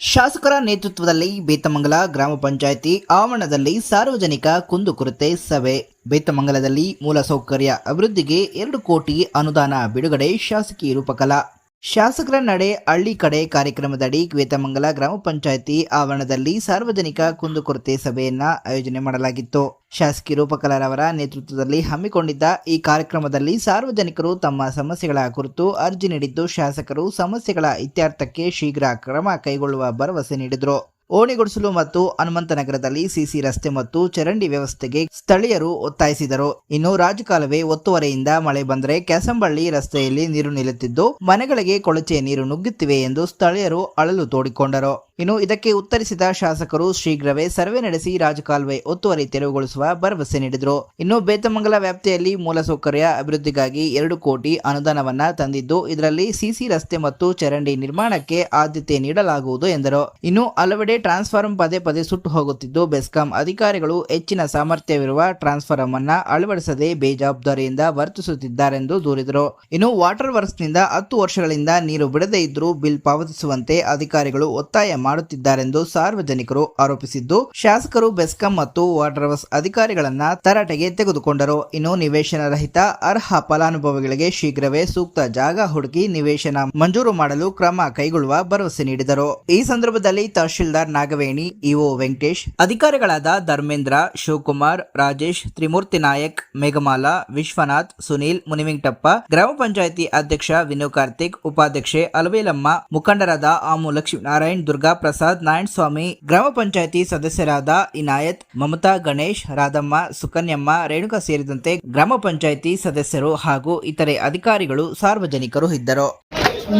ಶಾಸಕರ ನೇತೃತ್ವದಲ್ಲಿ ಬೇತಮಂಗಲ ಗ್ರಾಮ ಪಂಚಾಯಿತಿ ಆವರಣದಲ್ಲಿ ಸಾರ್ವಜನಿಕ ಕುಂದುಕೊರತೆ ಸಭೆ. ಬೇತಮಂಗಲದಲ್ಲಿ ಮೂಲಸೌಕರ್ಯ ಅಭಿವೃದ್ಧಿಗೆ ಎರಡು ಕೋಟಿ ಅನುದಾನ ಬಿಡುಗಡೆ ಶಾಸಕಿ ರೂಪಕಲಾ. ಶಾಸಕರ ನಡೆ ಹಳ್ಳಿ ಕಡೆ ಕಾರ್ಯಕ್ರಮದಡಿ ಕ್ವೇತಮಂಗಲ ಗ್ರಾಮ ಪಂಚಾಯಿತಿ ಆವರಣದಲ್ಲಿ ಸಾರ್ವಜನಿಕ ಕುಂದುಕೊರತೆ ಸಭೆಯನ್ನ ಆಯೋಜನೆ ಮಾಡಲಾಗಿತ್ತು. ಶಾಸಕಿ ರೂಪಕಲಾರವರ ನೇತೃತ್ವದಲ್ಲಿ ಹಮ್ಮಿಕೊಂಡಿದ್ದ ಈ ಕಾರ್ಯಕ್ರಮದಲ್ಲಿ ಸಾರ್ವಜನಿಕರು ತಮ್ಮ ಸಮಸ್ಯೆಗಳ ಕುರಿತು ಅರ್ಜಿ ನೀಡಿದ್ದು ಶಾಸಕರು ಸಮಸ್ಯೆಗಳ ಇತ್ಯರ್ಥಕ್ಕೆ ಶೀಘ್ರ ಕ್ರಮ ಕೈಗೊಳ್ಳುವ ಭರವಸೆ ನೀಡಿದರು. ಓಣಿಗುಡಿಸಲು ಮತ್ತು ಹನುಮಂತನಗರದಲ್ಲಿ ಸಿಸಿ ರಸ್ತೆ ಮತ್ತು ಚರಂಡಿ ವ್ಯವಸ್ಥೆಗೆ ಸ್ಥಳೀಯರು ಒತ್ತಾಯಿಸಿದರು. ಇನ್ನು ರಾಜಕಾಲವೇ ಒತ್ತುವರೆಯಿಂದ ಮಳೆ ಬಂದರೆ ಕ್ಯಾಸಂಬಳ್ಳಿ ರಸ್ತೆಯಲ್ಲಿ ನೀರು ನಿಲ್ಲುತ್ತಿದ್ದು, ಮನೆಗಳಿಗೆ ಕೊಳಚೆ ನೀರು ನುಗ್ಗುತ್ತಿವೆ ಎಂದು ಸ್ಥಳೀಯರು ಅಳಲು ತೋಡಿಕೊಂಡರು. ಇನ್ನು ಇದಕ್ಕೆ ಉತ್ತರಿಸಿದ ಶಾಸಕರು ಶೀಘ್ರವೇ ಸರ್ವೆ ನಡೆಸಿ ರಾಜಕಾಲುವೆ ಒತ್ತುವರಿ ತೆರವುಗೊಳಿಸುವ ಭರವಸೆ ನೀಡಿದರು. ಇನ್ನು ಬೇತಮಂಗಲ ವ್ಯಾಪ್ತಿಯಲ್ಲಿ ಮೂಲಸೌಕರ್ಯ ಅಭಿವೃದ್ಧಿಗಾಗಿ ಎರಡು ಕೋಟಿ ಅನುದಾನವನ್ನ ತಂದಿದ್ದು, ಇದರಲ್ಲಿ ಸಿಸಿ ರಸ್ತೆ ಮತ್ತು ಚರಂಡಿ ನಿರ್ಮಾಣಕ್ಕೆ ಆದ್ಯತೆ ನೀಡಲಾಗುವುದು ಎಂದರು. ಇನ್ನು ಹಲವೆಡೆ ಟ್ರಾನ್ಸ್ಫಾರ್ಮ್ ಪದೇ ಪದೇ ಸುಟ್ಟು ಹೋಗುತ್ತಿದ್ದು, ಬೆಸ್ಕಾಂ ಅಧಿಕಾರಿಗಳು ಹೆಚ್ಚಿನ ಸಾಮರ್ಥ್ಯವಿರುವ ಟ್ರಾನ್ಸ್ಫಾರ್ಮ್ ಅನ್ನ ಅಳವಡಿಸದೆ ಬೇಜವಾಬ್ದಾರಿಯಿಂದ ವರ್ತಿಸುತ್ತಿದ್ದಾರೆಂದು ದೂರಿದರು. ಇನ್ನು ವಾಟರ್ ವರ್ಕ್ಸ್ನಿಂದ ಹತ್ತು ವರ್ಷಗಳಿಂದ ನೀರು ಬಿಡದೇ ಇದ್ರೂ ಬಿಲ್ ಪಾವತಿಸುವಂತೆ ಅಧಿಕಾರಿಗಳು ಒತ್ತಾಯ ಮಾಡುತ್ತಿದ್ದಾರೆಂದು ಸಾರ್ವಜನಿಕರು ಆರೋಪಿಸಿದ್ದು, ಶಾಸಕರು ಬೆಸ್ಕಾಂ ಮತ್ತು ವಾಟರ್ ವರ್ಕ್ಸ್ ಅಧಿಕಾರಿಗಳನ್ನ ತರಾಟೆಗೆ ತೆಗೆದುಕೊಂಡರು. ಇನ್ನು ನಿವೇಶನ ರಹಿತ ಅರ್ಹ ಫಲಾನುಭವಿಗಳಿಗೆ ಶೀಘ್ರವೇ ಸೂಕ್ತ ಜಾಗ ಹುಡುಕಿ ನಿವೇಶನ ಮಂಜೂರು ಮಾಡಲು ಕ್ರಮ ಕೈಗೊಳ್ಳುವ ಭರವಸೆ ನೀಡಿದರು. ಈ ಸಂದರ್ಭದಲ್ಲಿ ತಹಶೀಲ್ದಾರ್ ನಾಗವೇಣಿ, ಇಒ ವೆಂಕಟೇಶ್, ಅಧಿಕಾರಿಗಳಾದ ಧರ್ಮೇಂದ್ರ, ಶಿವಕುಮಾರ್, ರಾಜೇಶ್, ತ್ರಿಮೂರ್ತಿ ನಾಯಕ್, ಮೇಘಮಾಲಾ, ವಿಶ್ವನಾಥ್, ಸುನೀಲ್, ಮುನಿವೆಂಕಟಪ್ಪ, ಗ್ರಾಮ ಪಂಚಾಯಿತಿ ಅಧ್ಯಕ್ಷ ವಿನೋ ಕಾರ್ತಿಕ್ ಉಪಾಧ್ಯಕ್ಷೆ ಅಲವೇಲಮ್ಮ, ಮುಖಂಡರಾದ ಆಮು ಲಕ್ಷ್ಮೀನಾರಾಯಣ್, ದುರ್ಗಾ ಪ್ರಸಾದ್ ನಾರಾಯಣ ಸ್ವಾಮಿ ಗ್ರಾಮ ಪಂಚಾಯಿತಿ ಸದಸ್ಯರಾದ ಇನಾಯತ್, ಮಮತಾ ಗಣೇಶ್, ರಾಧಮ್ಮ, ಸುಕನ್ಯಮ್ಮ, ರೇಣುಕಾ ಸೇರಿದಂತೆ ಗ್ರಾಮ ಪಂಚಾಯಿತಿ ಸದಸ್ಯರು ಹಾಗೂ ಇತರೆ ಅಧಿಕಾರಿಗಳು ಸಾರ್ವಜನಿಕರು ಇದ್ದರು.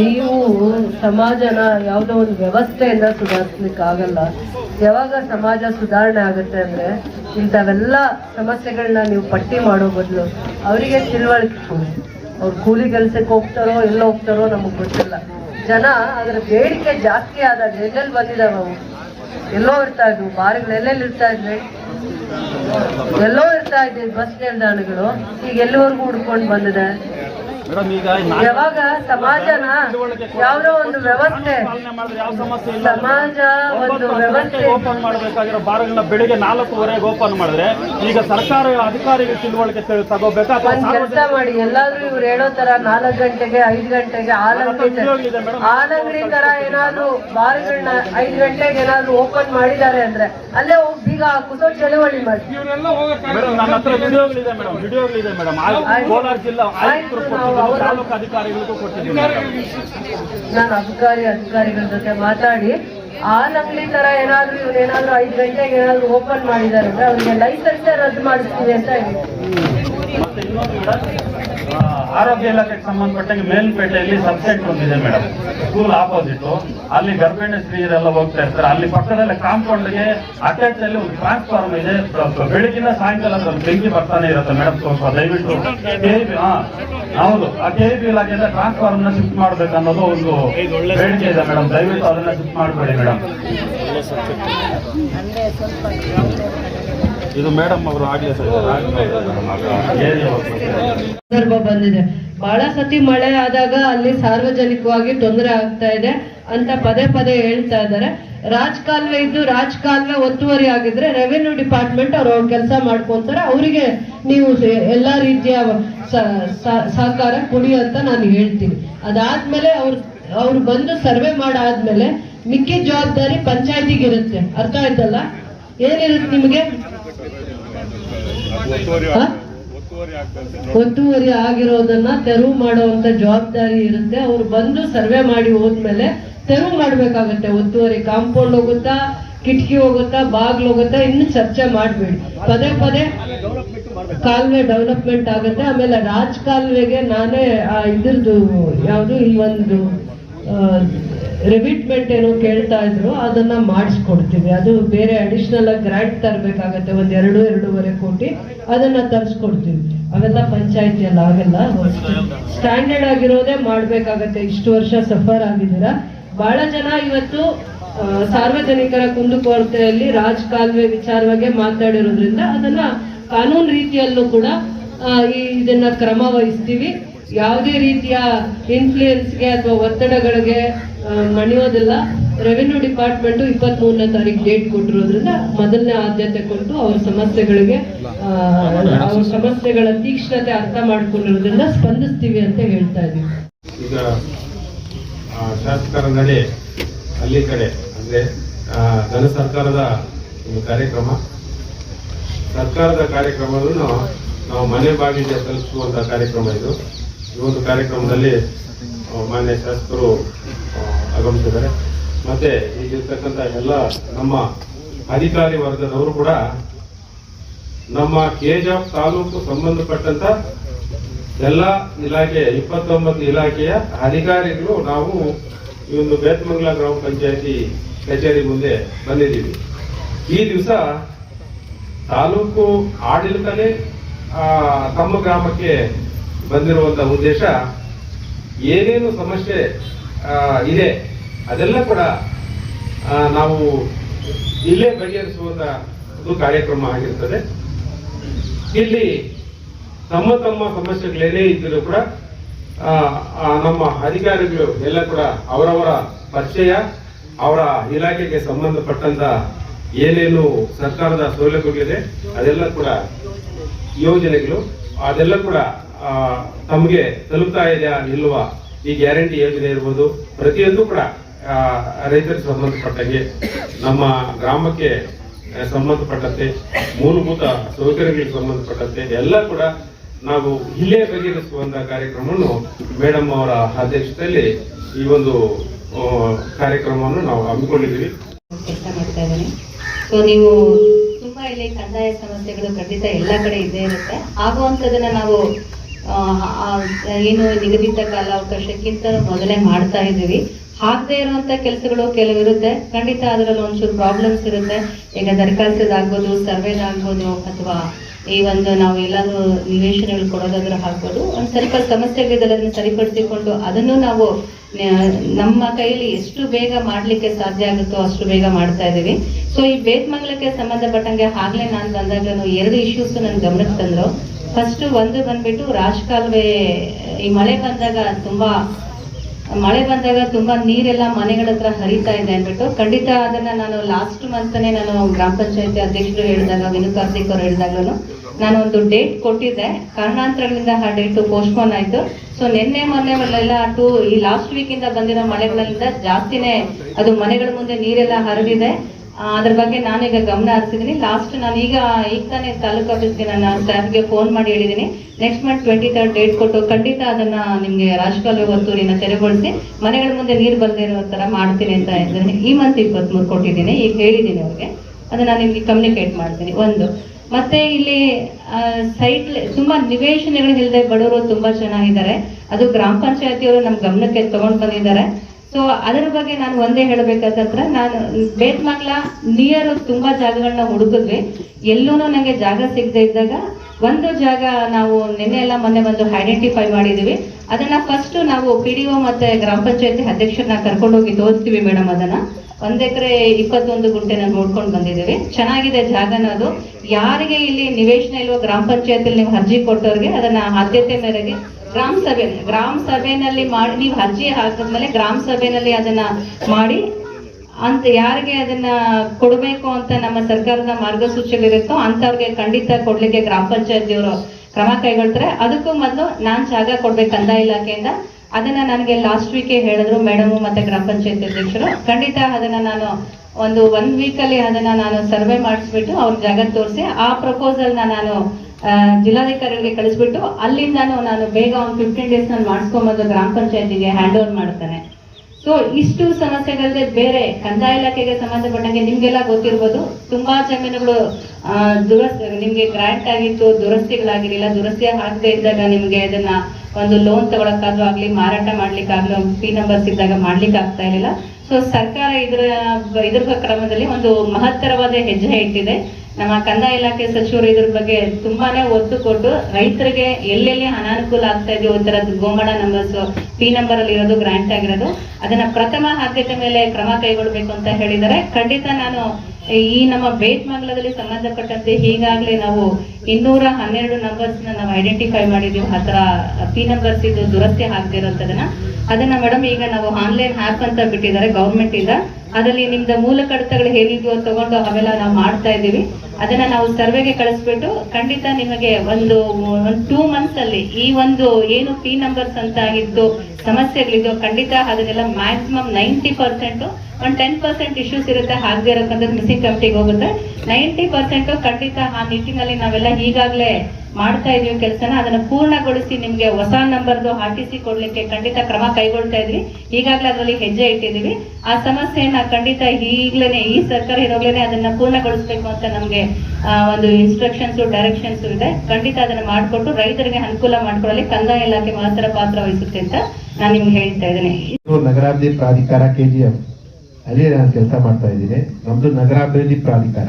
ನೀವು ಸಮಾಜನ ಯಾವುದೋ ಒಂದು ವ್ಯವಸ್ಥೆಯನ್ನ ಸುಧಾರಿಸ್ಲಿಕ್ಕೆ ಆಗಲ್ಲ. ಯಾವಾಗ ಸಮಾಜ ಸುಧಾರಣೆ ಆಗುತ್ತೆ ಅಂದ್ರೆ ಇಂಥವೆಲ್ಲ ಸಮಸ್ಯೆಗಳನ್ನ ನೀವು ಪಟ್ಟಿ ಮಾಡೋ ಬದಲು ಅವರಿಗೆ ತಿಳುವಳಿಕೆ ಅವ್ರು ಕೂಲಿ ಕೆಲಸಕ್ಕೆ ಹೋಗ್ತಾರೋ, ಎಲ್ಲ ಹೋಗ್ತಾರೋ ನಮಗೆ ಗೊತ್ತಿಲ್ಲ. ಜನ ಅದರ ಬೇಡಿಕೆ ಜಾಸ್ತಿ ಆದಾಗ ಎಲ್ಲೆಲ್ಲಿ ಬಂದಿದಾವೆ ಅವು. ಎಲ್ಲೋ ಇರ್ತಾ ಇದ್ವು ಬಾರಿಗಳೆಲ್ಲೆಲ್ಲಿ ಇರ್ತಾ ಇದ್ವಿ. ಎಲ್ಲೋ ಇರ್ತಾ ಇದ್ವಿ ಬಸ್ ನಿಲ್ದಾಣಗಳು. ಈಗ ಎಲ್ಲಿವರೆಗೂ ಹುಡ್ಕೊಂಡು ಬಂದಿದೆ? ಯಾವಾಗ ಸಮಾಜನ ಯಾವ್ದೋ ಒಂದು ವ್ಯವಸ್ಥೆ ಸಮಾಜ ಒಂದು ವ್ಯವಸ್ಥೆ ಓಪನ್ ಮಾಡಬೇಕಾಗಿರೋ ಬಾರ್ಗಳನ್ನ ಬೆಳಿಗ್ಗೆ ನಾಲ್ಕೂವರೆಗೆ ಓಪನ್ ಮಾಡಿದ್ರೆ ಈಗ ಸರ್ಕಾರ ಅಧಿಕಾರಿಗಳು ತಿಳುವಳಿಕೆ ತಗೋಬೇಕಾ? ಒಂದ್ ಕೆಲಸ ಮಾಡಿ ಎಲ್ಲಾದ್ರೂ ಇವ್ರು ಹೇಳೋ ತರ ನಾಲ್ಕು ಗಂಟೆಗೆ ಐದು ಗಂಟೆಗೆ ಹಾಲಂಗಡಿ ಹಾಲಂಗಡಿ ತರ ಏನಾದ್ರು ಬಾರ್ಗಳನ್ನ ಐದು ಗಂಟೆಗೆ ಏನಾದ್ರು ಓಪನ್ ಮಾಡಿದ್ದಾರೆ ಅಂದ್ರೆ ಅಲ್ಲೇ ಹೋಗಿ ಬೀಗ ಹಾಕುದು ಚಳವಳಿ ಮಾಡಿ. ನನ್ನ ಹತ್ರ ವಿಡಿಯೋಗಳಿದೆ ಮೇಡಮ್. ವಿಡಿಯೋಗಳಿದೆ ಮೇಡಮ್ ಕೋಲಾರ ಜಿಲ್ಲಾ ಆಯುಕ್ತರು ತಾಲೂಕು ಅಧಿಕಾರಿಗಳಿಗೂ ಕೊಟ್ಟಿದ್ದೀನಿ ನಾನು ಅಧಿಕಾರಿ ಅಧಿಕಾರಿಗಳ ಜೊತೆ ಮಾತಾಡಿ ಆ ನಕಲಿ ತರ ಏನಾದ್ರೂ ಇವ್ರು ಏನಾದ್ರು ಐದು ಗಂಟೆಗೆ ಏನಾದ್ರು ಓಪನ್ ಮಾಡಿದಾರೆ ಅಂದ್ರೆ ಅವ್ರಿಗೆ ಲೈಸೆನ್ಸ್ ರದ್ದು ಮಾಡಿಸ್ತೀವಿ ಅಂತ ಹೇಳಿ ಆರೋಗ್ಯ ಇಲಾಖೆಗೆ ಸಂಬಂಧಪಟ್ಟಂಗೆ ಮೇಲ್ಪೇಟೆಯಲ್ಲಿ ಸಬ್ಸೆಂಟ್ ಬಂದಿದೆ ಮೇಡಮ್ ಸ್ಕೂಲ್ ಆಪೋಸಿಟ್ ಅಲ್ಲಿ ಗರ್ಭಿಣಿ ಸ್ತ್ರೀಯರೆಲ್ಲ ಹೋಗ್ತಾ ಇರ್ತಾರೆ. ಅಲ್ಲಿ ಪಕ್ಕದಲ್ಲಿ ಕಾಂಪೌಂಡ್ಗೆ ಅಟ್ಯಾಚ್ ಅಲ್ಲಿ ಒಂದು ಟ್ರಾನ್ಸ್ಫಾರ್ಮ್ ಇದೆ. ಬೆಳಗಿನ ಸಾಯಂಕಾಲ ಬೆಂಕಿ ಬರ್ತಾನೆ ಇರುತ್ತೆ ಮೇಡಮ್ ಸ್ವಲ್ಪ ದಯವಿಟ್ಟು ಹೌದು. ಆ ಕೆ ಬಿ ಇಲಾಖೆಯಿಂದ ಟ್ರಾನ್ಸ್ಫಾರ್ಮ್ನ ಶಿಫ್ಟ್ ಮಾಡ್ಬೇಕು ಅನ್ನೋದು ಒಂದು ಬೇಡಿಕೆ ಇದೆ ಮೇಡಮ್ ದಯವಿಟ್ಟು ಅದನ್ನ ಶಿಫ್ಟ್ ಮಾಡಬೇಡಿ ಮೇಡಮ್ ಇದು ಮೇಡಮ್ ಅವರು ಸಂದರ್ಭ ಬಂದಿದೆ. ಬಹಳ ಸತಿ ಮಳೆ ಆದಾಗ ಅಲ್ಲಿ ಸಾರ್ವಜನಿಕವಾಗಿ ತೊಂದರೆ ಆಗ್ತಾ ಇದೆ ಅಂತ ಪದೇ ಪದೇ ಹೇಳ್ತಾ ಇದ್ದಾರೆ. ರಾಜಕಾಲುವೆ ಇದ್ದು ರಾಜಕಾಲುವೆ ಒತ್ತುವರಿ ಆಗಿದ್ರೆ ರೆವೆನ್ಯೂ ಡಿಪಾರ್ಟ್ಮೆಂಟ್ ಅವ್ರು ಕೆಲಸ ಮಾಡ್ಕೊಂತಾರೆ. ಅವರಿಗೆ ನೀವು ಎಲ್ಲಾ ರೀತಿಯ ಸಹಕಾರ ಕೊಡಿ ಅಂತ ನಾನು ಹೇಳ್ತೀನಿ. ಅದಾದ್ಮೇಲೆ ಅವ್ರು ಅವ್ರು ಬಂದು ಸರ್ವೆ ಮಾಡಾದ್ಮೇಲೆ ಮಿಕ್ಕಿದ ಜವಾಬ್ದಾರಿ ಪಂಚಾಯತಿಗಿರುತ್ತೆ. ಅರ್ಥ ಆಯ್ತಲ್ಲ? ಏನಿರುತ್ತೆ ನಿಮಗೆ? ಒತ್ತುವರಿ ಆಗಿರೋದನ್ನ ತೆರವು ಮಾಡುವಂತ ಜವಾಬ್ದಾರಿ ಇರುತ್ತೆ. ಅವ್ರು ಬಂದು ಸರ್ವೆ ಮಾಡಿ ಹೋದ್ಮೇಲೆ ತೆರವು ಮಾಡ್ಬೇಕಾಗತ್ತೆ. ಒತ್ತುವರಿ ಕಾಂಪೌಂಡ್ ಹೋಗುತ್ತಾ ಕಿಟಕಿ ಹೋಗುತ್ತಾ ಬಾಗ್ಲು ಹೋಗುತ್ತಾ ಇನ್ನು ಚರ್ಚೆ ಮಾಡಬೇಡಿ. ಪದೇ ಪದೇ ಕಾಲುವೆ ಡೆವಲಪ್ಮೆಂಟ್ ಆಗುತ್ತೆ. ಆಮೇಲೆ ರಾಜ್ ಕಾಲುವೆಗೆ ನಾನೇ ಇದ್ರದ್ದು ಯಾವುದು ಈ ಒಂದು ರಿವಿಟ್ಮೆಂಟ್ ಏನು ಕೇಳ್ತಾ ಇದ್ರು, ಅದನ್ನ ಮಾಡಿಸ್ಕೊಡ್ತೀವಿ. ಅದು ಬೇರೆ ಅಡಿಷನಲ್ ಆಗಿ ಗ್ರಾಂಟ್ ತರಬೇಕಾಗತ್ತೆ, ಒಂದ್ ಎರಡು, ಎರಡೂವರೆ ಕೋಟಿ ಅದನ್ನ ತರಿಸ್ಕೊಡ್ತೀವಿ. ಅವೆಲ್ಲ ಪಂಚಾಯತಿಯಲ್ಲಿ ಆಗಲ್ಲ ಸ್ಟ್ಯಾಂಡರ್ಡ್ ಆಗಿರೋದೇ ಮಾಡ್ಬೇಕಾಗತ್ತೆ. ಇಷ್ಟು ವರ್ಷ ಸಫರ್ ಆಗಿದ್ದೀರಾ? ಬಹಳ ಜನ ಇವತ್ತು ಸಾರ್ವಜನಿಕರ ಕುಂದುಕೊರತೆಯಲ್ಲಿ ರಾಜ್ ಕಾಲುವೆ ವಿಚಾರವಾಗಿ ಮಾತಾಡಿರೋದ್ರಿಂದ ಅದನ್ನ ಕಾನೂನು ರೀತಿಯಲ್ಲೂ ಕೂಡ ಈ ಇದನ್ನ ಕ್ರಮ ವಹಿಸ್ತೀವಿ. ಯಾವುದೇ ರೀತಿಯ ಇನ್ಫ್ಲೂಯೆನ್ಸ್ಗೆ ಅಥವಾ ಒತ್ತಡಗಳಿಗೆ ಮಣಿಯೋದಿಲ್ಲ. ರೆವೆನ್ಯೂ ಡಿಪಾರ್ಟ್ಮೆಂಟ್ ಇಪ್ಪತ್ತ್ ಮೂರನೇ ತಾರೀಕು ಡೇಟ್ ಕೊಟ್ಟಿರೋದ್ರಿಂದ ಮೊದಲನೇ ಆದ್ಯತೆ ಕೊಟ್ಟು ಅವ್ರ ಸಮಸ್ಯೆಗಳಿಗೆ ಅವ್ರ ಸಮಸ್ಯೆಗಳ ತೀಕ್ಷ್ಣತೆ ಅರ್ಥ ಮಾಡ್ಕೊಂಡಿರೋದ್ರಿಂದ ಸ್ಪಂದಿಸ್ತೀವಿ ಅಂತ ಹೇಳ್ತಾ ಇದೀವಿ ಈಗ ಆ, ನಡೆ ಅಲ್ಲಿ ಕಡೆ ಅಂದ್ರೆ ಘನ ಸರ್ಕಾರದ ಕಾರ್ಯಕ್ರಮ. ಸರ್ಕಾರದ ಕಾರ್ಯಕ್ರಮವನ್ನು ನಾವು ಮನೆ ಬಾಗಿಲಿಗೆ ತಲುಪಿಸುವಂತ ಕಾರ್ಯಕ್ರಮ ಇದು. ಈ ಕಾರ್ಯಕ್ರಮದಲ್ಲಿ ಮಾನ್ಯ ಶಾಸಕರು ಆಗಮಿಸಿದ್ದಾರೆ. ಮತ್ತೆ ಈಗಿರ್ತಕ್ಕಂಥ ಎಲ್ಲ ನಮ್ಮ ಅಧಿಕಾರಿ ವರ್ಗದವರು ಕೂಡ ನಮ್ಮ ಕೆಜಾಫ್ ತಾಲೂಕು ಸಂಬಂಧಪಟ್ಟಂತ ಎಲ್ಲ ಇಲಾಖೆ, ಇಪ್ಪತ್ತೊಂಬತ್ತು ಇಲಾಖೆಯ ಅಧಿಕಾರಿಗಳು ನಾವು ಈ ಒಂದು ಬೇತಮಂಗಲ ಗ್ರಾಮ ಪಂಚಾಯತಿ ಕಚೇರಿ ಮುಂದೆ ಬಂದಿದ್ದೀವಿ. ಈ ದಿವಸ ತಾಲೂಕು ಆಡಳಿತನೇ ತಮ್ಮ ಗ್ರಾಮಕ್ಕೆ ಬಂದಿರುವಂತಹ ಉದ್ದೇಶ ಏನೇನು ಸಮಸ್ಯೆ ಇದೆ, ಅದೆಲ್ಲ ಕೂಡ ನಾವು ಇಲ್ಲೇ ಒಂದು ಕಾರ್ಯಕ್ರಮ ಆಗಿರ್ತದೆ. ಇಲ್ಲಿ ತಮ್ಮ ತಮ್ಮ ಸಮಸ್ಯೆಗಳೇನೇ ಇದ್ದರೂ ಕೂಡ ನಮ್ಮ ಅಧಿಕಾರಿಗಳು ಎಲ್ಲ ಕೂಡ ಅವರವರ ಪರಿಚಯ, ಅವರ ಇಲಾಖೆಗೆ ಸಂಬಂಧಪಟ್ಟಂತ ಏನೇನು ಸರ್ಕಾರದ ಸೌಲಭ್ಯಗಳಿದೆ, ಅದೆಲ್ಲ ಕೂಡ ಯೋಜನೆಗಳು, ಅದೆಲ್ಲ ಕೂಡ ತಮಗೆ ತಲುಪ್ತಾ ಇದೆಯಾ ಇಲ್ವಾ ಈ ಗ್ಯಾರಂಟಿ ಯೋಜನೆ ಇರ್ಬೋದು, ಪ್ರತಿಯೊಂದು ಕೂಡ ರೈತರಿಗೆ ಸಂಬಂಧಪಟ್ಟಂಗೆ, ನಮ್ಮ ಗ್ರಾಮಕ್ಕೆ ಸಂಬಂಧಪಟ್ಟಂತೆ, ಮೂಲಭೂತ ಸೌಕರ್ಯಗಳಿಗೆ ಸಂಬಂಧಪಟ್ಟಂತೆ, ಎಲ್ಲ ಕೂಡ ನಾವು ಇಲ್ಲೇ ಬಗೆಹರಿಸುವಂತಹ ಕಾರ್ಯಕ್ರಮವನ್ನು ಮೇಡಮ್ ಅವರ ಅಧ್ಯಕ್ಷತೆಯಲ್ಲಿ ಈ ಒಂದು ಕಾರ್ಯಕ್ರಮವನ್ನು ನಾವು ಹಮ್ಮಿಕೊಂಡಿದ್ದೀವಿ. ನೀವು ತುಂಬಾ ಇಲ್ಲಿ ಕಂದಾಯ ಸಮಸ್ಯೆಗಳು ಖಂಡಿತ ಎಲ್ಲ ಕಡೆ ಇದ್ದೇ ಇರುತ್ತೆ. ಆಗುವಂಥದ್ದನ್ನ ನಾವು ಏನು ನಿಗದಿತ ಕಾಲಾವಕಾಶಕ್ಕಿಂತ ಮೊದಲೇ ಮಾಡ್ತಾ ಇದ್ದೀವಿ. ಆಗದೆ ಇರುವಂತ ಕೆಲಸಗಳು ಕೆಲವಿರುತ್ತೆ. ಖಂಡಿತ ಅದರಲ್ಲಿ ಒಂಚೂರು ಪ್ರಾಬ್ಲಮ್ಸ್ ಇರುತ್ತೆ. ಈಗ ದರಖಾಸ್ತದಾಗ್ಬೋದು, ಸರ್ವೇದಾಗ್ಬೋದು, ಅಥವಾ ಈ ಒಂದು ನಾವು ಎಲ್ಲಾದ್ರೂ ನಿವೇಶನಗಳು ಕೊಡೋದಾದ್ರೂ ಹಾಕ್ಬೋದು ಒಂದು ಸ್ವಲ್ಪ ಸಮಸ್ಯೆಗಳಿದೆ ಅದನ್ನು ಸರಿಪಡಿಸಿಕೊಂಡು ಅದನ್ನು ನಾವು ನಮ್ಮ ಕೈಯಲ್ಲಿ ಎಷ್ಟು ಬೇಗ ಮಾಡ್ಲಿಕ್ಕೆ ಸಾಧ್ಯ ಆಗುತ್ತೋ ಅಷ್ಟು ಬೇಗ ಮಾಡ್ತಾ ಇದ್ದೀವಿ. ಸೊ ಈ ಬೇತ್ಮಂಗ್ಲಕ್ಕೆ ಸಂಬಂಧಪಟ್ಟಂಗೆ ಆಗ್ಲೇ ನಾನು ಬಂದಾಗ ಎರಡು ಇಶ್ಯೂಸ್ ನನ್ನ ಗಮನಕ್ಕೆ ತಂದ್ರು. ಫಸ್ಟ್ ಒಂದು ಬಂದ್ಬಿಟ್ಟು ರಾಜಕಾಲುವೆ, ಈ ಮಳೆ ಬಂದಾಗ ತುಂಬಾ, ಮಳೆ ಬಂದಾಗ ತುಂಬಾ ನೀರೆಲ್ಲ ಮನೆಗಳ ಹತ್ರ ಹರಿತಾ ಇದೆ ಅಂದ್ಬಿಟ್ಟು ಖಂಡಿತ ಅದನ್ನ ನಾನು ಲಾಸ್ಟ್ ಮಂತ್ನೇ ನಾನು ಗ್ರಾಮ ಪಂಚಾಯತಿ ಅಧ್ಯಕ್ಷರು ಹೇಳಿದಾಗ ವಿನು ಕಾರ್ತಿಕ್ ಅವರು ಹೇಳಿದಾಗ್ಲೂ ನಾನು ಒಂದು ಡೇಟ್ ಕೊಟ್ಟಿದ್ದೆ. ಕಾರಣಾಂತರಗಳಿಂದ ಆ ಡೇಟ್ ಪೋಸ್ಟ್ಪೋನ್ ಆಯ್ತು. ಸೊ ನಿನ್ನೆ, ಮೊನ್ನೆ ಮೊದಲೆಲ್ಲ ಟೂ ಈ ಲಾಸ್ಟ್ ವೀಕ್ ಇಂದ ಬಂದಿರೋ ಮಳೆಗಳಿಂದ ಜಾಸ್ತಿನೇ ಅದು ಮನೆಗಳ ಮುಂದೆ ನೀರೆಲ್ಲ ಹರಿದಿದೆ. ಅದ್ರ ಬಗ್ಗೆ ನಾನೀಗ ಗಮನ ಹರಿಸಿದ್ದೀನಿ ಲಾಸ್ಟ್ ನಾನು ಈಗ ಈಗ ತಾನೇ ತಾಲೂಕು ಆಫೀಸ್ಗೆ ನಾನು ಸ್ಟಾಫ್ಗೆ ಫೋನ್ ಮಾಡಿ ಹೇಳಿದ್ದೀನಿ next month twenty third date ಕೊಟ್ಟು ಖಂಡಿತ ಅದನ್ನ ನಿಮ್ಗೆ ರಾಜಕಾಲುವೆ ಒತ್ತೂರಿನ ತೆರೆಗೊಳಿಸಿ ಮನೆಗಳ ಮುಂದೆ ನೀರು ಬರದೇ ಇರೋ ತರ ಮಾಡ್ತೀನಿ ಅಂತ ಇದ್ದೀನಿ ಈ ಮಂತ್ ಇಪ್ಪತ್ಮೂರು ಕೊಟ್ಟಿದ್ದೀನಿ ಈಗ ಹೇಳಿದ್ದೀನಿ ಅವ್ರಿಗೆ. ಅದನ್ನ ನಿಮ್ಗೆ ಕಮ್ಯುನಿಕೇಟ್ ಮಾಡ್ತೀನಿ. ಒಂದು. ಮತ್ತೆ ಇಲ್ಲಿ ಸೈಟ್ ತುಂಬಾ ನಿವೇಶನಗಳು ಇಲ್ಲದೆ ಬಡವರು ತುಂಬಾ ಚೆನ್ನಾಗಿದ್ದಾರೆ ಅದು ಗ್ರಾಮ ಪಂಚಾಯತಿಯವರು ನಮ್ಮ ಗಮನಕ್ಕೆ ತಗೊಂಡ್ ಬಂದಿದ್ದಾರೆ. ಸೊ ಅದರ ಬಗ್ಗೆ ನಾನು ಒಂದೇ ಹೇಳಬೇಕಂತಂದ್ರೆ ನಾನು ಬೇತ್ಮಂಗ್ಲ ನಿಯರ್ ತುಂಬಾ ಜಾಗಗಳನ್ನ ಹುಡುಕಿದ್ವಿ ಎಲ್ಲೂ ನಂಗೆ ಜಾಗ ಸಿಗದೆ ಇದ್ದಾಗ ಒಂದು ಜಾಗ ನಾವು ನಿನ್ನೆ ಎಲ್ಲ ಮೊನ್ನೆ ಬಂದು ಐಡೆಂಟಿಫೈ ಮಾಡಿದೀವಿ. ಅದನ್ನ ಫಸ್ಟ್ ನಾವು ಪಿ ಡಿ ಒ ಮತ್ತೆ ಗ್ರಾಮ ಪಂಚಾಯತಿ ಅಧ್ಯಕ್ಷರನ್ನ ಕರ್ಕೊಂಡು ಹೋಗಿ ತೋರಿಸ್ತೀವಿ ಮೇಡಮ್ ಅದನ್ನ. ಒಂದ್ ಎಕರೆ ಇಪ್ಪತ್ತೊಂದು ಗುಂಟೆನ ನೋಡ್ಕೊಂಡು ಬಂದಿದ್ದೀವಿ. ಚೆನ್ನಾಗಿದೆ ಜಾಗನ ಅದು. ಯಾರಿಗೆ ಇಲ್ಲಿ ನಿವೇಶನ ಇಲ್ವೋ ಗ್ರಾಮ ಪಂಚಾಯತಿಲಿ ನೀವು ಅರ್ಜಿ ಕೊಟ್ಟವ್ರಿಗೆ ಅದನ್ನ ಆದ್ಯತೆ ಮೇರೆಗೆ ಗ್ರಾಮ ಸಭೆ, ಗ್ರಾಮ ಸಭೆನಲ್ಲಿ ಮಾಡಿ ನೀವು ಅರ್ಜಿ ಹಾಕಿದ್ಮೇಲೆ ಗ್ರಾಮ ಸಭೆನಲ್ಲಿ ಅದನ್ನ ಮಾಡಿ, ಅಂತ ಯಾರಿಗೆ ಅದನ್ನ ಕೊಡಬೇಕು ಅಂತ ನಮ್ಮ ಸರ್ಕಾರದ ಮಾರ್ಗಸೂಚಿಗಳಿರುತ್ತೋ ಅಂತವ್ರಿಗೆ ಖಂಡಿತ ಕೊಡ್ಲಿಕ್ಕೆ ಗ್ರಾಮ ಪಂಚಾಯತಿಯವರು ಕ್ರಮ ಕೈಗೊಳ್ತಾರೆ. ಅದಕ್ಕೂ ಮೊದಲು ನಾನ್ ಜಾಗ ಕೊಡ್ಬೇಕು ಕಂದಾಯ ಇಲಾಖೆಯಿಂದ. ಅದನ್ನ ನನಗೆ ಲಾಸ್ಟ್ ವೀಕೆ ಹೇಳಿದ್ರು ಮೇಡಮ್ ಮತ್ತೆ ಗ್ರಾಮ ಪಂಚಾಯತ್ ಅಧ್ಯಕ್ಷರು. ಖಂಡಿತ ಅದನ್ನ ನಾನು ಒಂದು ಒನ್ ಅಲ್ಲಿ ಅದನ್ನ ನಾನು ಸರ್ವೆ ಮಾಡಿಸ್ಬಿಟ್ಟು ಅವ್ರ ಜಾಗ ತೋರಿಸಿ, ಆ ಪ್ರಪೋಸಲ್ ನಾನು ಜಿಲ್ಲಾಧಿಕಾರಿಗಳಿಗೆ ಕಳಿಸ್ಬಿಟ್ಟು ಅಲ್ಲಿಂದಾನು ನಾನು ಬೇಗ ಒಂದು ಫಿಫ್ಟೀನ್ ಡೇಸ್ ನಾನು ಮಾಡಿಸ್ಕೊಂಬಂದು ಗ್ರಾಮ ಪಂಚಾಯತಿಗೆ ಹ್ಯಾಂಡ್ ಓವರ್ ಮಾಡ್ತಾನೆ. ಸೊ ಇಷ್ಟು ಸಮಸ್ಯೆಗಳದೆ ಬೇರೆ ಕಂದಾಯ ಇಲಾಖೆಗೆ ಸಂಬಂಧಪಟ್ಟಂಗೆ ನಿಮ್ಗೆಲ್ಲ ಗೊತ್ತಿರ್ಬೋದು. ತುಂಬಾ ಜಮೀನುಗಳು ದುರಸ್ತಿ, ನಿಮ್ಗೆ ಗ್ರಾಂಟ್ ಆಗಿತ್ತು, ದುರಸ್ತಿಗಳಾಗಿರ್ಲಿಲ್ಲ ದುರಸ್ತಿ ಆಗದೆ ಇದ್ದಾಗ ನಿಮ್ಗೆ ಅದನ್ನ ಒಂದು ಲೋನ್ ತಗೊಳಕ್ಕಾದ್ರೂ ಆಗ್ಲಿ, ಮಾರಾಟ ಮಾಡ್ಲಿಕ್ಕಾಗ್ಲಿ ಪಿ ನಂಬರ್ಸ್ ಇದ್ದಾಗ ಮಾಡ್ಲಿಕ್ಕೆ ಆಗ್ತಾ ಇರಲಿಲ್ಲ. ಸೊ ಸರ್ಕಾರ ಇದರ, ಇದ್ರ ಕ್ರಮದಲ್ಲಿ ಒಂದು ಮಹತ್ತರವಾದ ಹೆಜ್ಜೆ ಇಟ್ಟಿದೆ. ನಮ್ಮ ಕಂದಾಯ ಇಲಾಖೆ ಸಚಿವರು ಇದ್ರ ಬಗ್ಗೆ ತುಂಬಾನೇ ಒತ್ತು ಕೊಟ್ಟು ರೈತರಿಗೆ ಎಲ್ಲೆಲ್ಲಿ ಅನಾನುಕೂಲ ಆಗ್ತಾ ಇದೆಯೋ ಒಂಥರ ಗೋಮಡ ನಂಬರ್ಸ್ ಪಿ ನಂಬರ್ ಅಲ್ಲಿ ಇರೋದು ಗ್ರಾಂಟ್ ಆಗಿರೋದು. ಅದನ್ನ ಪ್ರಥಮ ಆದ್ಯತೆ ಮೇಲೆ ಕ್ರಮ ಕೈಗೊಳ್ಬೇಕು ಅಂತ ಹೇಳಿದ್ದಾರೆ. ಖಂಡಿತ ನಾನು ಈ ನಮ್ಮ ಬೇತ್ಮಂಗಲದಲ್ಲಿ ಸಂಬಂಧಪಟ್ಟಂತೆ ಈಗಾಗಲೇ ನಾವು ಇನ್ನೂರ ಹನ್ನೆರಡು ನಂಬರ್ಸ್ ನಾವು ಐಡೆಂಟಿಫೈ ಮಾಡಿದೀವಿ. ಥರ ಪಿ ನಂಬರ್ಸ್ ಇದು ದುರಸ್ತಿ ಆಗದೆ ಇರೋಂಥದನ್ನ ಅದನ್ನ ಮೇಡಮ್ ಈಗ ನಾವು ಆನ್ಲೈನ್ ಆ್ಯಪ್ ಅಂತ ಬಿಟ್ಟಿದ್ದಾರೆ ಗೌರ್ಮೆಂಟ್ ಇಂದ. ಅದರಲ್ಲಿ ನಿಮ್ದು ಮೂಲ ಕಡತಗಳು ಅಂತ ತಗೊಂಡು ಅವೆಲ್ಲ ನಾವು ಮಾಡ್ತಾ ಇದ್ದೀವಿ. ಅದನ್ನ ನಾವು ಸರ್ವೆಗೆ ಕಳಿಸ್ಬಿಟ್ಟು ಖಂಡಿತ ನಿಮಗೆ ಒಂದು ಒಂದು ಟೂ ಮಂತ್ಸ್ ಅಲ್ಲಿ ಈ ಒಂದು ಏನು ಪಿ ನಂಬರ್ಸ್ ಅಂತ ಆಗಿದ್ದು ಸಮಸ್ಯೆಗಳಿದ್ದು ಖಂಡಿತ ಅದನ್ನೆಲ್ಲ ಮ್ಯಾಕ್ಸಿಮಮ್ ನೈಂಟಿ ಪರ್ಸೆಂಟ್ ಒಂದು ಟೆನ್ ಪರ್ಸೆಂಟ್ ಇಶ್ಯೂಸ್ ಇರುತ್ತೆ. ಆಗದೆ ಇರೋಕ್ಕಂದ್ರೆ ಮಿಸ್ಸಿಂಗ್ ಕಮಿಟಿಗೆ ಹೋಗುತ್ತೆ. ನೈಂಟಿ ಪರ್ಸೆಂಟ್ ಖಂಡಿತ ಆ ನಿಟ್ಟಿನಲ್ಲಿ ನಾವೆಲ್ಲ ಈಗಾಗಲೇ ಮಾಡ್ತಾ ಇದೀವಿ ಕೆಲಸನ, ಅದನ್ನ ಪೂರ್ಣಗೊಳಿಸಿ ನಿಮ್ಗೆ ಹೊಸ ನಂಬರ್ದು ಆರ್ ಟಿ ಸಿ ಕೊಡ್ಲಿಕ್ಕೆ ಖಂಡಿತ ಕ್ರಮ ಕೈಗೊಳ್ತಾ ಇದ್ವಿ. ಈಗಾಗಲೇ ಅದರಲ್ಲಿ ಹೆಜ್ಜೆ ಇಟ್ಟಿದೀವಿ ಆ ಸಮಸ್ಯೆಯನ್ನ ಖಂಡಿತ ಈಗ್ಲೇನೆ ಈ ಸರ್ಕಾರ ಇರೋಗ್ಲೇನೆ ಅದನ್ನ ಪೂರ್ಣಗೊಳಿಸ್ಬೇಕು ಅಂತ ನಮ್ಗೆ ಒಂದು ಇನ್ಸ್ಟ್ರಕ್ಷನ್ಸ್ ಡೈರೆಕ್ಷನ್ಸ್ ಇದೆ. ಖಂಡಿತ ಅದನ್ನ ಮಾಡಿಕೊಟ್ಟು ರೈತರಿಗೆ ಅನುಕೂಲ ಮಾಡ್ಕೊಳ್ಳಲಿ ಕಂದಾಯ ಇಲಾಖೆ ಮಹತ್ತರ ಪಾತ್ರ ವಹಿಸುತ್ತೆ ಅಂತ ನಾನು ನಿಮ್ಗೆ ಹೇಳ್ತಾ ಇದ್ದೇನೆ. ಇದು ನಗರಾಭಿವೃದ್ಧಿ ಪ್ರಾಧಿಕಾರ ಕೆಜಿಎಫ್. ಅಲ್ಲಿ ನಾನು ಕೆಲಸ ಮಾಡ್ತಾ ಇದ್ದೀನಿ. ನಮ್ದು ನಗರಾಭಿವೃದ್ಧಿ ಪ್ರಾಧಿಕಾರ.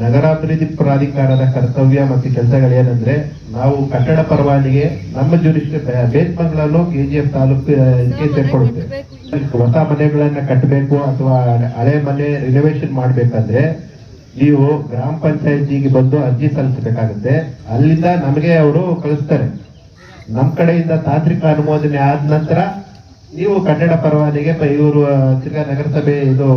ನಗರಾಭಿವೃದ್ಧಿ ಪ್ರಾಧಿಕಾರದ ಕರ್ತವ್ಯ ಮತ್ತು ಕೆಲಸಗಳೇನೆಂದ್ರೆ ನಾವು ಕಟ್ಟಡ ಪರವಾನಿಗೆ ನಮ್ಮ ಜುರಿಸ್ಟ್ ಬೇಸ್ಮಂಗ್ಲಲ್ಲೂ ಕೆಜಿಎಫ್ ತಾಲೂಕು ಇದಕ್ಕೆ ಸೇರ್ಕೊಳ್ಳುತ್ತೆ ಹೊಸ ಮನೆಗಳನ್ನ ಕಟ್ಟಬೇಕು ಅಥವಾ ಹಳೆ ಮನೆ ರಿನೋವೇಷನ್ ಮಾಡ್ಬೇಕಂದ್ರೆ ನೀವು ಗ್ರಾಮ ಪಂಚಾಯತಿಗೆ ಬಂದು ಅರ್ಜಿ ಸಲ್ಲಿಸಬೇಕಾಗುತ್ತೆ. ಅಲ್ಲಿಂದ ನಮಗೆ ಅವರು ಕಳಿಸ್ತಾರೆ. ನಮ್ಮ ಕಡೆಯಿಂದ ತಾಂತ್ರಿಕ ಅನುಮೋದನೆ ಆದ ನಂತರ ನೀವು ಕನ್ನಡ ಪರವಾನಿಗೆ ಇವರು ತಿರ್ಗಾ ನಗರಸಭೆ ಇದು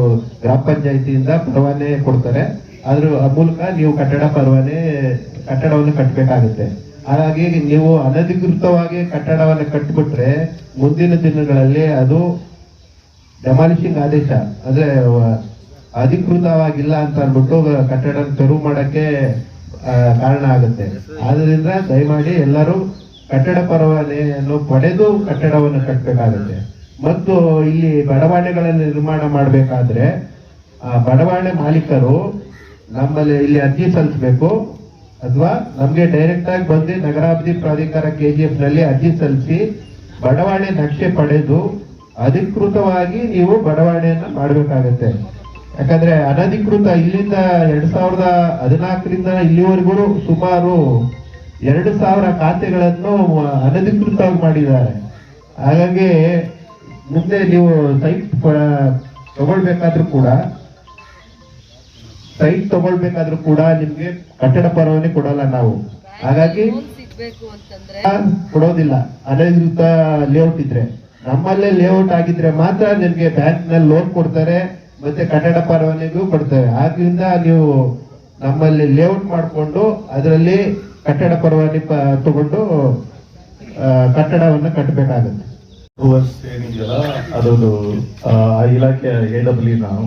ಗ್ರಾಮ ಪಂಚಾಯತಿಯಿಂದ ಪರವಾನೆ ಕೊಡ್ತಾರೆ. ಅದ್ರ ಮೂಲಕ ನೀವು ಕಟ್ಟಡ ಪರವಾನೆ ಕಟ್ಟಡವನ್ನು ಕಟ್ಟಬೇಕಾಗುತ್ತೆ ಹಾಗಾಗಿ ನೀವು ಅನಧಿಕೃತವಾಗಿ ಕಟ್ಟಡವನ್ನು ಕಟ್ಟಿಬಿಟ್ರೆ ಮುಂದಿನ ದಿನಗಳಲ್ಲಿ ಅದು ಡೆಮಾಲಿಷಿಂಗ್ ಆದೇಶ. ಅಂದ್ರೆ ಅಧಿಕೃತವಾಗಿಲ್ಲ ಅಂತ ಅಂದ್ಬಿಟ್ಟು ಕಟ್ಟಡ ತೆರವು ಮಾಡಕ್ಕೆ ಕಾರಣ ಆಗುತ್ತೆ. ಆದ್ರಿಂದ ದಯಮಾಡಿ ಎಲ್ಲರೂ ಕಟ್ಟಡ ಪರವಾನೆಯನ್ನು ಪಡೆದು ಕಟ್ಟಡವನ್ನು ಕಟ್ಟಬೇಕಾಗುತ್ತೆ ಮತ್ತು ಇಲ್ಲಿ ಬಡವಾಣೆಗಳನ್ನು ನಿರ್ಮಾಣ ಮಾಡಬೇಕಾದ್ರೆ, ಆ ಬಡವಾಣೆ ಮಾಲೀಕರು ನಮ್ಮಲ್ಲಿ ಇಲ್ಲಿ ಅರ್ಜಿ ಸಲ್ಲಿಸಬೇಕು. ಅಥವಾ ನಮ್ಗೆ ಡೈರೆಕ್ಟ್ ಆಗಿ ಬಂದು ನಗರಾಭಿವೃದ್ಧಿ ಪ್ರಾಧಿಕಾರ ಕೆಜಿಎಫ್ನಲ್ಲಿ ಅರ್ಜಿ ಸಲ್ಲಿಸಿ ಬಡವಾಣೆ ನಕ್ಷೆ ಪಡೆದು ಅಧಿಕೃತವಾಗಿ ನೀವು ಬಡವಾಣೆಯನ್ನ ಮಾಡಬೇಕಾಗತ್ತೆ. ಯಾಕಂದ್ರೆ ಅನಧಿಕೃತ ಇಲ್ಲಿಂದ ಎರಡ್ ಸಾವಿರದ ಹದಿನಾಲ್ಕರಿಂದ ಇಲ್ಲಿವರೆಗೂ ಸುಮಾರು ಎರಡು ಸಾವಿರ ಖಾತೆಗಳನ್ನು ಅನಧಿಕೃತವಾಗಿ ಮಾಡಿದ್ದಾರೆ. ಹಾಗಾಗಿ ಮುಂದೆ ನೀವು ಸೈಟ್ ತಗೊಳ್ಬೇಕಾದ್ರೂ ಕೂಡ ಸೈಟ್ ತಗೊಳ್ಬೇಕಾದ್ರೂ ಕೂಡ ನಿಮ್ಗೆ ಕಟ್ಟಡ ಪರವಾನೆ ಕೊಡಲ್ಲ ನಾವು. ಹಾಗಾಗಿ ಕೊಡೋದಿಲ್ಲ. ಅನಧಿಕೃತ ಲೇಔಟ್ ಇದ್ರೆ. ನಮ್ಮಲ್ಲೇ ಲೇಔಟ್ ಆಗಿದ್ರೆ ಮಾತ್ರ ನಿಮ್ಗೆ ಬ್ಯಾಂಕ್ನಲ್ಲಿ ಲೋನ್ ಕೊಡ್ತಾರೆ ಮತ್ತೆ ಕಟ್ಟಡ ಪರವಾನಿಗೂ ಕೊಡ್ತಾರೆ. ಆದ್ರಿಂದ ನೀವು ನಮ್ಮಲ್ಲಿ ಲೇಔಟ್ ಮಾಡಿಕೊಂಡು ಅದರಲ್ಲಿ ಕಟ್ಟಡ ಪರವಾನೆ ಪ- ತಗೊಂಡು ಕಟ್ಟಡವನ್ನು ಕಟ್ಟಬೇಕಾಗುತ್ತೆ. ಏನಿದೆಯಲ್ಲ ಅದೊಂದು ಇಲಾಖೆ ಎ ಡಬ್ಲ್ಯೂ ನಾನು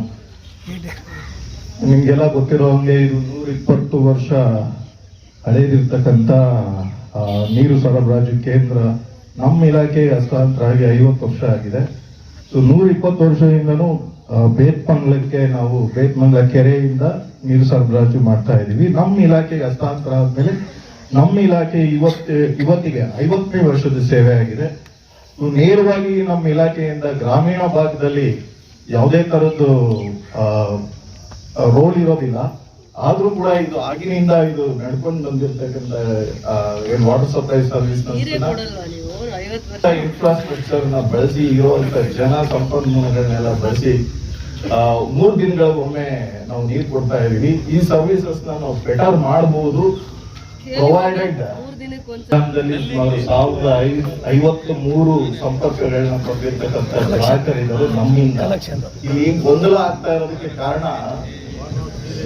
ನಿಮ್ಗೆಲ್ಲ ಗೊತ್ತಿರೋ ಹಂಗೆ ಇದು ನೂರ ಇಪ್ಪತ್ತು ವರ್ಷ ಹಳೇದಿರ್ತಕ್ಕಂಥ ನೀರು ಸರಬರಾಜು ಕೇಂದ್ರ ನಮ್ಮ ಇಲಾಖೆಗೆ ಹಸ್ತಾಂತರ ಆಗಿ ಐವತ್ತು ವರ್ಷ ಆಗಿದೆ. ಸೊ ನೂರ ಇಪ್ಪತ್ತು ವರ್ಷದಿಂದನೂ ಬೇತ್ಮಂಗ್ಲಕ್ಕೆ ನಾವು ಬೇತ್ಮಂಗ್ಲ ಕೆರೆಯಿಂದ ನೀರು ಸರಬರಾಜು ಮಾಡ್ತಾ ಇದ್ದೀವಿ. ನಮ್ಮ ಇಲಾಖೆಗೆ ಹಸ್ತಾಂತರ ಆದಮೇಲೆ ನಮ್ಮ ಇಲಾಖೆ ಇವತ್ತು, ಇವತ್ತಿಗೆ ಐವತ್ತನೇ ವರ್ಷದ ಸೇವೆ ಆಗಿದೆ. ನೇರವಾಗಿ ನಮ್ಮ ಇಲಾಖೆಯಿಂದ ಗ್ರಾಮೀಣ ಭಾಗದಲ್ಲಿ ಯಾವುದೇ ತರದ್ದು ರೋಲ್ ಇರೋದಿಲ್ಲ. ಆದ್ರೂ ಕೂಡ ಇದು ಆಗಿನಿಂದ ಇದು ನಡ್ಕೊಂಡು ಬಂದಿರ್ತಕ್ಕಂಥ ಏನ್ ವಾಟರ್ ಸಪ್ಲೈ ಸರ್ವಿಸ್ ಇನ್ಫ್ರಾಸ್ಟ್ರಕ್ಚರ್ನ ಬಳಸಿ ಇರುವಂತ ಜನ ಸಂಪನ್ಮೂಲಗಳನ್ನೆಲ್ಲ ಬಳಸಿ ಮೂರ್ ದಿನಗಳಿಗೊಮ್ಮೆ ನಾವು ನೀರು ಕೊಡ್ತಾ ಇದೀವಿ ಈ ಸರ್ವಿಸಸ್ ನಾವು ಬೆಟರ್ ಮಾಡಬಹುದು ಪ್ರೊವೈಡೆಡ್ ಸಾವಿರದ ಐವತ್ತು ಮೂರು ಸಂಪರ್ಕಗಳನ್ನ ಕೊಟ್ಟಿರ್ತಕ್ಕಂಥ ಗ್ರಾಹಕರಿದ್ದರು ನಮ್ಮಿಂದ. ಇಲ್ಲಿ ಗೊಂದಲ ಆಗ್ತಾ ಇರೋದಕ್ಕೆ ಕಾರಣ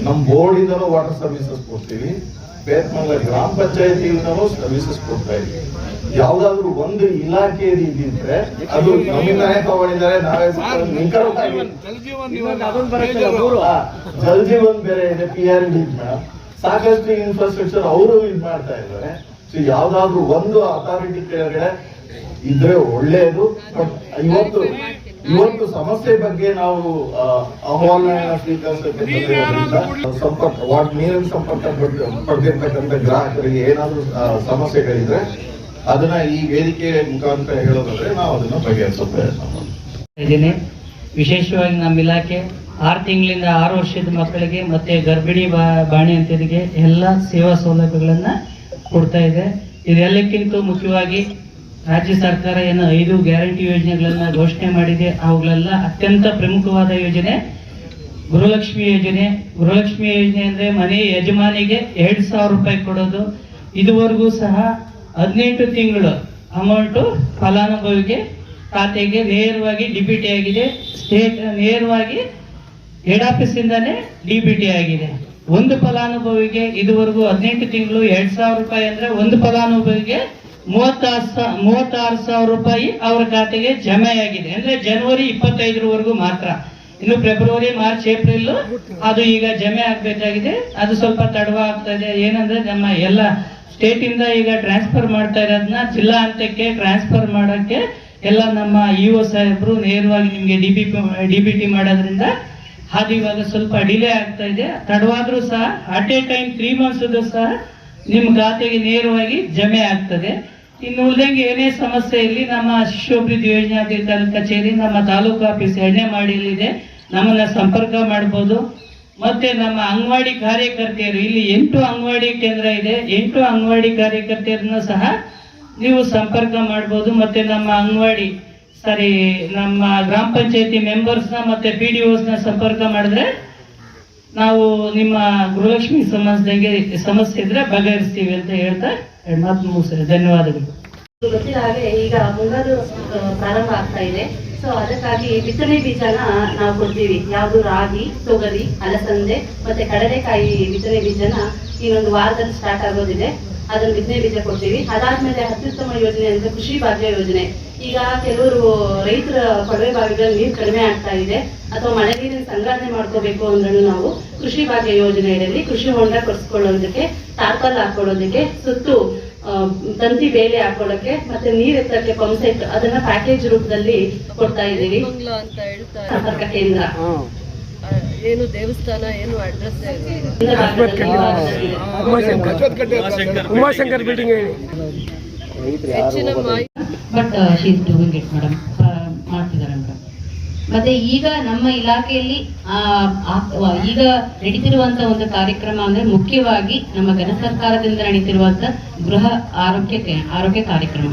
ನಮ್ ಬೋರ್ಡ್ ಇಂದನೂ ವಾಟರ್ ಸರ್ವಿಸಸ್ ಕೊಡ್ತೀವಿ ಬೇತ್ಮಂಗಲ ಗ್ರಾಮ ಪಂಚಾಯತಿಯಿಂದನೂ ಸರ್ವಿಸಸ್ ಕೊಡ್ತಾ ಇದೀವಿ ಯಾವ್ದಾದ್ರು ಒಂದು ಇಲಾಖೆ ಇದ್ರೆ ಅದು ನಮ್ಮ ತಗೊಂಡಿದ್ದಾರೆ ನಾವೇ ಜಲ್ ಜೀವನ್ ಬೇರೆ ಇದೆ ಪಿ ಆರ್ ಡಿ ಸಾಕಷ್ಟು ಇನ್ಫ್ರಾಸ್ಟ್ರಕ್ಚರ್ ಅವರು ಇದ್ ಮಾಡ್ತಾ ಇದ್ದಾರೆ. ಸೊ ಯಾವ್ದಾದ್ರು ಒಂದು ಅಥಾರಿಟಿ ಕೆಳಗಡೆ ಇದ್ರೆ ಒಳ್ಳೇದು ಬಟ್ ಇವತ್ತು ಇವತ್ತು ಸಮಸ್ಯೆ ಬಗ್ಗೆ ನಾವು ಆ, ಸ್ವೀಕರಿಸಬೇಕಂತ ಸಂಪರ್ಕ ವಾಟ್ ನೀರಿನ ಸಂಪರ್ಕ ಪಡ್- ಪಡೆದಿರ್ತಕ್ಕಂಥ ಗ್ರಾಹಕರಿಗೆ ಏನಾದರೂ ಸಮಸ್ಯೆಗಳಿದ್ರೆ ಅದನ್ನ ಈ ವೇದಿಕೆ ಮುಖಾಂತರ ಹೇಳೋದಾದ್ರೆ ನಾವು ಅದನ್ನ ಬಗೆಹರಿಸೋ ಪ್ರಯತ್ನ ಇದ್ದೀನಿ. ವಿಶೇಷವಾಗಿ ನಮ್ಮ ಇಲಾಖೆ ಆರು ತಿಂಗಳಿಂದ ಆರು ವರ್ಷದ ಮಕ್ಕಳಿಗೆ ಮತ್ತೆ ಗರ್ಭಿಣಿ ಬಾ ಬಾಣಂತಿಯರಿಗೆ ಎಲ್ಲ ಸೇವಾ ಸೌಲಭ್ಯಗಳನ್ನ ಕೊಡ್ತಾ ಇದೆ. ಇದೆಲ್ಲಕ್ಕಿಂತ ಮುಖ್ಯವಾಗಿ ರಾಜ್ಯ ಸರ್ಕಾರ ಏನು ಐದು ಗ್ಯಾರಂಟಿ ಯೋಜನೆಗಳನ್ನ ಘೋಷಣೆ ಮಾಡಿದೆ. ಅವುಗಳೆಲ್ಲ ಅತ್ಯಂತ ಪ್ರಮುಖವಾದ ಯೋಜನೆ. ಗೃಹಲಕ್ಷ್ಮಿ ಯೋಜನೆ. ಗೃಹಲಕ್ಷ್ಮಿ ಯೋಜನೆ ಅಂದ್ರೆ ಮನೆ ಯಜಮಾನಿಗೆ ಎರಡ್ ಸಾವಿರ ರೂಪಾಯಿ ಕೊಡೋದು. ಇದುವರೆಗೂ ಸಹ ಹದಿನೆಂಟು ತಿಂಗಳು ಅಮೌಂಟು ಫಲಾನುಭವಿಗೆ ಖಾತೆಗೆ ನೇರವಾಗಿ ಡಿಬಿಟಿ ಆಗಿದೆ. ಸ್ಟೇಟ್ ನೇರವಾಗಿ ಹೆಡ್ ಆಫೀಸಿಂದಾನೇ ಡಿಬಿಟಿ ಆಗಿದೆ. ಒಂದು ಫಲಾನುಭವಿಗೆ ಇದುವರೆಗೂ ಹದಿನೆಂಟು ತಿಂಗಳು ಎರಡ್ ಸಾವಿರ ರೂಪಾಯಿ ಅಂದ್ರೆ ಒಂದು ಫಲಾನುಭವಿಗೆ ಮೂವತ್ತಾರು ಮೂವತ್ತಾರು ಸಾವಿರ ರೂಪಾಯಿ ಅವರ ಖಾತೆಗೆ ಜಮೆ ಆಗಿದೆ ಅಂದ್ರೆ ಜನವರಿ ಇಪ್ಪತ್ತೈದರವರೆಗೂ ಮಾತ್ರ. ಇನ್ನು ಫೆಬ್ರವರಿ, ಮಾರ್ಚ್, ಏಪ್ರಿಲ್ ಅದು ಈಗ ಜಮೆ ಆಗ್ಬೇಕಾಗಿದೆ. ಅದು ಸ್ವಲ್ಪ ತಡವ ಆಗ್ತಾ ಇದೆ. ಏನಂದ್ರೆ ನಮ್ಮ ಎಲ್ಲ ಸ್ಟೇಟ್ ಇಂದ ಈಗ ಟ್ರಾನ್ಸ್ಫರ್ ಮಾಡ್ತಾ ಇರೋದನ್ನ ಜಿಲ್ಲಾ ಹಂತಕ್ಕೆ ಟ್ರಾನ್ಸ್ಫರ್ ಮಾಡೋಕ್ಕೆ ಎಲ್ಲ ನಮ್ಮ ಇ ಒ ಸಾಹೇಬರು ನೇರವಾಗಿ ನಿಮ್ಗೆ D B D B T ಮಾಡೋದ್ರಿಂದ ಅದು ಇವಾಗ ಸ್ವಲ್ಪ ಡಿಲೇ ಆಗ್ತಾ ಇದೆ. ತಡವಾದ್ರೂ ಸಹ, at a time three months ಸಹ ನಿಮ್ಮ ಖಾತೆಗೆ ನೇರವಾಗಿ ಜಮೆ ಆಗ್ತದೆ. ಇನ್ನು ಉಳಿದಂಗೆ ಏನೇ ಸಮಸ್ಯೆ ಇಲ್ಲಿ ನಮ್ಮ ಶಿಶುಭಿವೃದ್ಧಿ ಯೋಜನಾಧಿಕಾರಿ ಕಚೇರಿ, ನಮ್ಮ ತಾಲೂಕು ಆಫೀಸ್ ಎಣ್ಣೆ ಮಾಡಿಲಿದೆ ನಮ್ಮನ್ನ ಸಂಪರ್ಕ ಮಾಡ್ಬೋದು. ಮತ್ತೆ ನಮ್ಮ ಅಂಗನವಾಡಿ ಕಾರ್ಯಕರ್ತೆಯರು, ಇಲ್ಲಿ ಎಂಟು ಅಂಗನವಾಡಿ ಕೇಂದ್ರ ಇದೆ. ಎಂಟು ಅಂಗನವಾಡಿ ಕಾರ್ಯಕರ್ತೆಯರನ್ನ ಸಹ ನೀವು ಸಂಪರ್ಕ ಮಾಡ್ಬೋದು. ಮತ್ತೆ ನಮ್ಮ ಅಂಗನವಾಡಿ ಸರಿ, ನಮ್ಮ ಗ್ರಾಮ ಪಂಚಾಯತಿ ಮೆಂಬರ್ಸ್ನ ಮತ್ತೆ ಪಿ ಡಿ ನ ಸಂಪರ್ಕ ಮಾಡಿದ್ರೆ ನಾವು ನಿಮ್ಮ ಗೃಹಲಕ್ಷ್ಮಿ ಸಮಸ್ಯೆಗೆ ಸಮಸ್ಯೆ ಇದ್ರೆ ಬಗೆಹರಿಸ್ತೀವಿ ಅಂತ ಹೇಳ್ತಾ ಮಾತು ಮುಗಿಸ್ತಾರೆ ಧನ್ಯವಾದಗಳು. ಗೊತ್ತಿಲ್ಲ ಹಾಗೆ ಈಗ ಮುಂಗಾರು ಪ್ರಾರಂಭ ಆಗ್ತಾ ಇದೆ. ಸೊ ಅದಕ್ಕಾಗಿ ಬಿತ್ತನೆ ಬೀಜನ ನಾವು ಕೊಡ್ತೀವಿ. ಯಾವುದು ರಾಗಿ, ತೊಗರಿ, ಅಲಸಂದೆ ಮತ್ತೆ ಕಡಲೆಕಾಯಿ ಬಿತ್ತನೆ ಬೀಜನ ಇನ್ನೊಂದು ವಾರದಲ್ಲಿ ಸ್ಟಾರ್ಟ್ ಆಗೋದಿದೆ. ಅದನ್ನ ಬಿತ್ತನೆ ಬೀಜ ಕೊಡ್ತೀವಿ. ಅದಾದ್ಮೇಲೆ ಅತ್ಯುತ್ತಮ ಯೋಜನೆ ಅಂದ್ರೆ ಕೃಷಿ ಭಾಗ್ಯ ಯೋಜನೆ. ಈಗ ಕೆಲವರು ರೈತರ ಕೊಳವೆ ಬಾವಿಗಳಲ್ಲಿ ನೀರು ಕಡಿಮೆ ಆಗ್ತಾ ಇದೆ ಅಥವಾ ಮಳೆ ನೀರಿನ ಸಂಗ್ರಹಣೆ ಮಾಡ್ಕೋಬೇಕು ಅಂದ್ರೂ ನಾವು ಕೃಷಿ ಭಾಗ್ಯ ಯೋಜನೆಯಲ್ಲಿ ಕೃಷಿ ಹೊಂಡ ಕೊಡಿಸ್ಕೊಳ್ಳೋದಕ್ಕೆ ಟಾರ್ಪಲ್ ಹಾಕೊಳ್ಳೋದಕ್ಕೆ ಸುತ್ತು ಆ, ತಂತಿ ಬೇಲಿ ಹಾಕೊಳ್ಳೋಕೆ ಮತ್ತೆ ನೀರ್ ಎತ್ತಕ್ಕೆ ಪಂಪ್ ಸೆಟ್ ಅದನ್ನ ಪ್ಯಾಕೇಜ್ ರೂಪದಲ್ಲಿ ಕೊಡ್ತಾ ಇದ್ದೀವಿ. ಬಂಗ್ಲಾ ಅಂತ ಹೇಳ್ತಾರೆ. ಸಂಪರ್ಕ ಕೇಂದ್ರ. ಆ, ಏನು ದೇವಸ್ಥಾನ ಏನು ಅಡ್ರೆಸ್ ಉಮಾಶಂಕರ್. ಬಿಲ್ಡಿಂಗ್ ಹೇಳಿ. ಹೆಚ್ಚಿನ ಮಾಹಿತಿ but she is doing it madam ಮಾಡ್ತಿದ್ದಾರೆ ಮೇಡಮ್ ಮತ್ತೆ ಈಗ ನಮ್ಮ ಇಲಾಖೆಯಲ್ಲಿ ಈಗ ನಡೀತಿರುವಂತ ಒಂದು ಕಾರ್ಯಕ್ರಮ ಅಂದ್ರೆ ಮುಖ್ಯವಾಗಿ ನಮ್ಮ ಘನ ಸರ್ಕಾರದಿಂದ ನಡೀತಿರುವಂತ ಗೃಹ ಆರೋಗ್ಯ ಆರೋಗ್ಯ ಕಾರ್ಯಕ್ರಮ.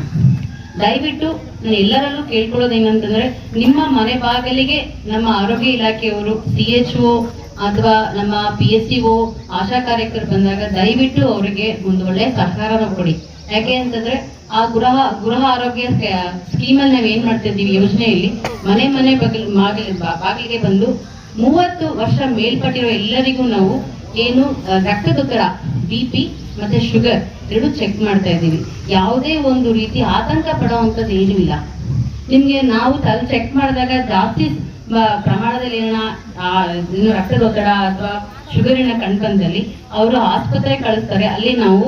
ದಯವಿಟ್ಟು ಎಲ್ಲರಲ್ಲೂ ಕೇಳ್ಕೊಳ್ಳೋದು ಏನಂತಂದ್ರೆ, ನಿಮ್ಮ ಮನೆ ಬಾಗಿಲಿಗೆ ನಮ್ಮ ಆರೋಗ್ಯ ಇಲಾಖೆಯವರು, ಸಿ ಎಚ್ ಒ ಅಥವಾ ನಮ್ಮ P S C O, Asha ಕಾರ್ಯಕರ್ತರು ಬಂದಾಗ ದಯವಿಟ್ಟು ಅವರಿಗೆ ಒಂದು ಒಳ್ಳೆಯ ಸಹಕಾರನ ಕೊಡಿ. ಯಾಕೆ ಅಂತಂದ್ರೆ, ಆ ಗೃಹ ಗೃಹ ಆರೋಗ್ಯ ಸ್ಕೀಮಲ್ಲಿ ನಾವು ಏನ್ ಮಾಡ್ತಿದ್ದೀವಿ ಯೋಜನೆಯಲ್ಲಿ, ಮನೆ ಮನೆ ಬಗಲ್, ಬಾಗಿಲು ಬಾಗಿಲಿಗೆ ಬಂದು ಮೂವತ್ತು ವರ್ಷ ಮೇಲ್ಪಟ್ಟಿರೋ ಎಲ್ಲರಿಗೂ ನಾವು ಏನು, ರಕ್ತದೊತ್ತಡ, ಬಿ ಪಿ ಮತ್ತೆ ಶುಗರ್ ಎರಡು ಚೆಕ್ ಮಾಡ್ತಾ ಇದ್ದೀವಿ. ಯಾವುದೇ ಒಂದು ರೀತಿ ಆತಂಕ ಪಡೋವಂಥದ್ದು ಏನೂ ಇಲ್ಲ. ನಿಮ್ಗೆ ನಾವು ತಲೆ ಚೆಕ್ ಮಾಡಿದಾಗ ಜಾಸ್ತಿ ಪ್ರಮಾಣದಲ್ಲಿ ಏನ ರಕ್ತದ ಒತ್ತಡ ಅಥವಾ ಶುಗರಿನ ಕಂಡ್ಕಂದಲ್ಲಿ ಅವರು ಆಸ್ಪತ್ರೆಗೆ ಕಳಿಸ್ತಾರೆ. ಅಲ್ಲಿ ನಾವು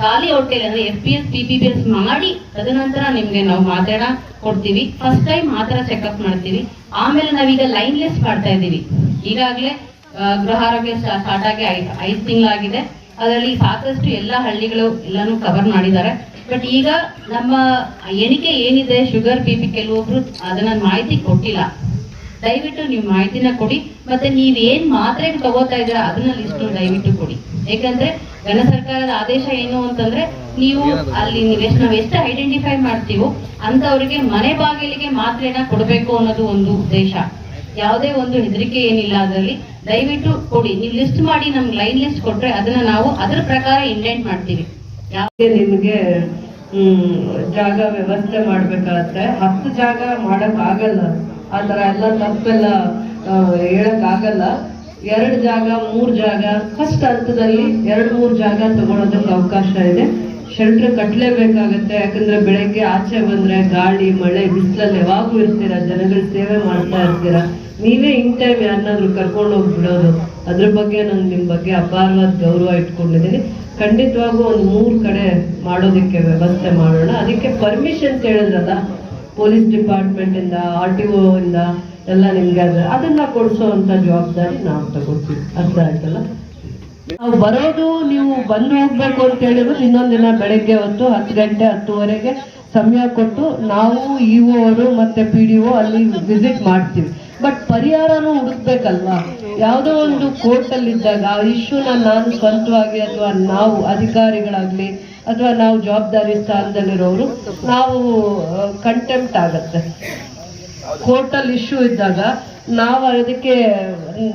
ಖಾಲಿ ಹೊಟ್ಟೆಲಿ ಅಂದ್ರೆ F P S P P B S ಮಾಡಿ ತದನಂತರ ನಿಮ್ಗೆ ನಾವು ಮಾತಾಡ ಕೊಡ್ತೀವಿ. ಫಸ್ಟ್ ಟೈಮ್ ಮಾತ್ರ ಚೆಕ್ಅಪ್ ಮಾಡ್ತೀವಿ. ಆಮೇಲೆ ನಾವೀಗ ಲೈನ್ಲೆಸ್ ಮಾಡ್ತಾ ಇದ್ದೀವಿ. ಈಗಾಗಲೇ ಗೃಹ ಆರೋಗ್ಯ ಸ್ಟಾರ್ಟ್ ಆಗಿ ಐದು ತಿಂಗಳಾಗಿದೆ. ಅದರಲ್ಲಿ ಸಾಕಷ್ಟು ಎಲ್ಲ ಹಳ್ಳಿಗಳು ಎಲ್ಲಾನು ಕವರ್ ಮಾಡಿದ್ದಾರೆ. ಬಟ್ ಈಗ ನಮ್ಮ ಎಣಿಕೆ ಏನಿದೆ ಶುಗರ್ ಬಿ ಪಿ ಕೆಲವೊಬ್ರು ಅದನ್ನ ಮಾಹಿತಿ ಕೊಟ್ಟಿಲ್ಲ. ದಯವಿಟ್ಟು ನೀವು ಮಾಹಿತಿನ ಕೊಡಿ, ಮತ್ತೆ ನೀವ್ ಏನ್ ಮಾತ್ರೆ ತಗೋತಾ ಇದ್ದೀರಾ, ಅದನ್ನ ಲಿಸ್ಟ್ ದಯವಿಟ್ಟು ಕೊಡಿ. ಯಾಕಂದ್ರೆ ಘನ ಸರ್ಕಾರದ ಆದೇಶ ಏನು ಅಂತಂದ್ರೆ, ನೀವು ಅಲ್ಲಿ ನೀವು ಎಷ್ಟು ನಾವು ಎಷ್ಟು ಐಡೆಂಟಿಫೈ ಮಾಡ್ತೀವೋ ಅಂತವರಿಗೆ ಮನೆ ಬಾಗಿಲಿಗೆ ಮಾತ್ರೆನ ಕೊಡಬೇಕು ಅನ್ನೋದು ಒಂದು ಉದ್ದೇಶ. ಯಾವುದೇ ಒಂದು ಹೆದರಿಕೆ ಏನಿಲ್ಲ ಅದರಲ್ಲಿ. ದಯವಿಟ್ಟು ಕೊಡಿ. ನೀವು ಲಿಸ್ಟ್ ಮಾಡಿ, ನಮ್ಗೆ ಲೈನ್ ಲಿಸ್ಟ್ ಕೊಟ್ರೆ ಅದನ್ನ ನಾವು ಅದರ ಪ್ರಕಾರ ಇಂಡೆಂಟ್ ಮಾಡ್ತೀವಿ. ಯಾವುದೇ ನಿಮಗೆ ಜಾಗ ವ್ಯವಸ್ಥೆ ಮಾಡ್ಬೇಕಾದ್ರೆ ಹತ್ತು ಜಾಗ ಮಾಡಕ್ ಆಗಲ್ಲ. ಆ ತರ ಎಲ್ಲ ತಪ್ಪೆಲ್ಲ ಹೇಳಕ್ ಆಗಲ್ಲ. ಎರಡು ಜಾಗ, ಮೂರು ಜಾಗ ಫಸ್ಟ್ ಹಂತದಲ್ಲಿ ಎರಡು, ಮೂರು ಜಾಗ ತಗೊಳೋದಕ್ಕೆ ಅವಕಾಶ ಇದೆ. ಶೆಲ್ಟರ್ ಕಟ್ಟಲೇಬೇಕಾಗತ್ತೆ ಯಾಕಂದ್ರೆ ಬೆಳಗ್ಗೆ ಆಚೆ ಬಂದ್ರೆ ಗಾಳಿ, ಮಳೆ, ಬಿಸಿಲಲ್ಲಿ ಯಾವಾಗೂ ಇರ್ತೀರಾ? ಜನಗಳ ಸೇವೆ ಮಾಡ್ತಾ ಇರ್ತೀರಾ? ನೀವೇ ಇನ್ ಟೈಮ್ ಯಾರನ್ನಾದ್ರೂ ಕರ್ಕೊಂಡು ಹೋಗ್ಬಿಡೋದು ಅದ್ರ ಬಗ್ಗೆ ನಾನು ನಿಮ್ ಬಗ್ಗೆ ಅಪಾರವಾದ ಗೌರವ ಇಟ್ಕೊಂಡಿದ್ದೀನಿ. ಖಂಡಿತವಾಗೂ ಒಂದು ಮೂರ್ ಕಡೆ ಮಾಡೋದಕ್ಕೆ ವ್ಯವಸ್ಥೆ ಮಾಡೋಣ. ಅದಕ್ಕೆ ಪರ್ಮಿಷನ್ ಹೇಳಿದ್ರಲ್ಲ ಪೊಲೀಸ್ ಡಿಪಾರ್ಟ್ಮೆಂಟ್ ಇಂದ, ಆರ್ ಟಿ ಒ ಇಂದ, ಎಲ್ಲ ನಿಮ್ಗೆ ಅದನ್ನ ಕೊಡಿಸೋ ಅಂತ ಜವಾಬ್ದಾರಿ ನಾವು ತಗೋತೀವಿ ಅರ್ಥ ಆಯ್ತಲ್ಲ? ನಾವು ಬರೋದು, ನೀವು ಬಂದು ಹೋಗ್ಬೇಕು ಅಂತ ಹೇಳಿದ್ರು ಇನ್ನೊಂದ್ ದಿನ ಬೆಳಗ್ಗೆ ಹೊತ್ತು ಹತ್ತು ಗಂಟೆ ಹತ್ತುವರೆಗೆ ಸಮಯ ಕೊಟ್ಟು ನಾವು ಇ ಅವರು ಮತ್ತೆ ಪಿ ಡಿ ಒ ಅಲ್ಲಿ ವಿಸಿಟ್ ಮಾಡ್ತೀವಿ. ಬಟ್ ಪರಿಹಾರನೂ ಹುಡುಕ್ಬೇಕಲ್ವಾ? ಯಾವುದೋ ಒಂದು ಕೋರ್ಟಲ್ಲಿ ಇದ್ದಾಗ ಆ ಇಶ್ಯೂನ ನಾನು ಸ್ವಂತವಾಗಿ ಅಥವಾ ನಾವು ಅಧಿಕಾರಿಗಳಾಗ್ಲಿ ಅಥವಾ ನಾವು ಜವಾಬ್ದಾರಿ ಸ್ಥಾನದಲ್ಲಿರೋರು, ನಾವು ಕಂಟೆಂಪ್ಟ್ ಆಗತ್ತೆ. ಕೋರ್ಟಲ್ಲಿ ಇಶ್ಯೂ ಇದ್ದಾಗ ನಾವು ಅದಕ್ಕೆ,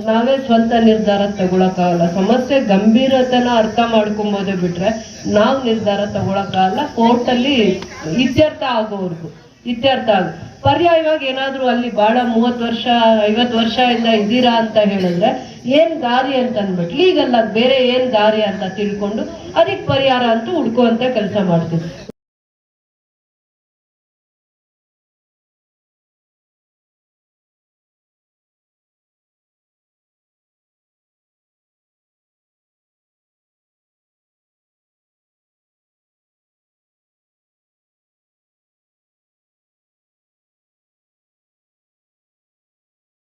ನಾವೇ ಸ್ವಂತ ನಿರ್ಧಾರ ತಗೊಳಕ್ಕಾಗಲ್ಲ. ಸಮಸ್ಯೆ ಗಂಭೀರತೆನ ಅರ್ಥ ಮಾಡ್ಕೊಂಬೋದೇ ಬಿಟ್ರೆ ನಾವು ನಿರ್ಧಾರ ತಗೊಳಕ್ಕಾಗಲ್ಲ. ಕೋರ್ಟಲ್ಲಿ ಇತ್ಯರ್ಥ ಆಗೋವರೆಗೂ, ಇತ್ಯರ್ಥ ಆಗ, ಪರ್ಯಾಯವಾಗಿ ಏನಾದರೂ ಅಲ್ಲಿ ಬಹಳ ಮೂವತ್ತು ವರ್ಷ, ಐವತ್ತು ವರ್ಷದಿಂದ ಇದ್ದೀರಾ ಅಂತ ಹೇಳಿದ್ರೆ ಏನ್ ದಾರಿ ಅಂತ ಅಂದ್ಬಿಟ್ಟು ಈಗಲ್ಲ ಬೇರೆ ಏನ್ ದಾರಿ ಅಂತ ತಿಳ್ಕೊಂಡು ಅದಕ್ಕೆ ಪರಿಹಾರ ಅಂತೂ ಹುಡ್ಕುವಂತ ಕೆಲಸ ಮಾಡ್ತೀವಿ.